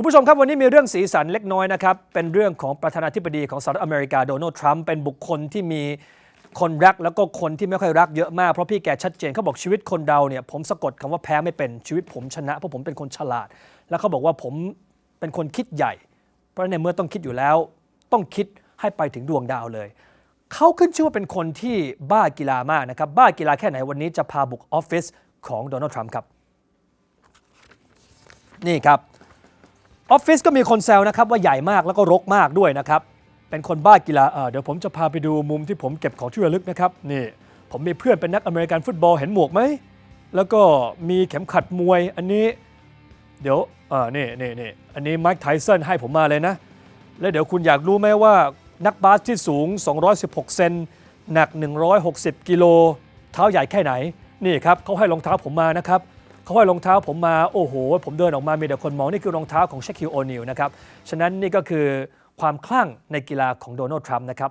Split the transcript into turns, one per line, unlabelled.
คุณผู้ชมครับวันนี้มีเรื่องสีสันเล็กน้อยนะครับ เป็นเรื่องของประธานาธิบดีของสหรัฐอเมริกาโดนัลด์ทรัมป์เป็นบุคคลที่มีคนรักแล้วก็คนที่ไม่ค่อยรักเยอะมาก เพราะพี่แกชัดเจนเขาบอกชีวิตคนเราเนี่ยผมสะกดคำว่าแพ้ไม่เป็นชีวิตผมชนะ เพราะผมเป็นคนฉลาด แล้วเขาบอกว่าผมเป็นคนคิดใหญ่ เพราะในเมื่อต้องคิดอยู่แล้ว ต้องคิดให้ไปถึงดวงดาวเลยเขาขึ้นชื่อว่าเป็นคนที่บ้ากีฬามากนะครับบ้ากีฬาแค่ไหนวันนี้จะพาบุกออฟฟิศของโดนัลด์ทรัมป์ครับนี่ครับ ออฟฟิศก็มีคนแซวนะครับว่าใหญ่มากแล้วก็รกมากด้วยนะครับ เป็นคนบ้ากีฬาเเดี๋ยวผมจะพาไปดูมุมที่ผมเก็บของที่ระลึกนะครับนี่ผมมีเพื่อนเป็นนักอเมริกันฟุตบอลเห็นหมวกไหม แล้วก็มีเข็มขัดมวยอันนี้ เดี๋ยวเออนี่นี่นี่อันนี้ไมค์ไทสันให้ผมมาเลยนะ แล้วเดี๋ยวคุณอยากรู้ไหมว่านักบาสที่สูง 216 เซนหนัก 160 กิโลเท้าใหญ่แค่ไหน นี่ครับเขาให้รองเท้าผมมานะครับ เขาห้อยรองเท้าผมมาโอ้โห ผมเดินออกมามีแต่คนมองนี่คือรองเท้าของเชคคิวโอนิลนะครับ ฉะนั้นนี่ก็คือความคลั่งในกีฬาของโดนัลด์ทรัมป์นะครับ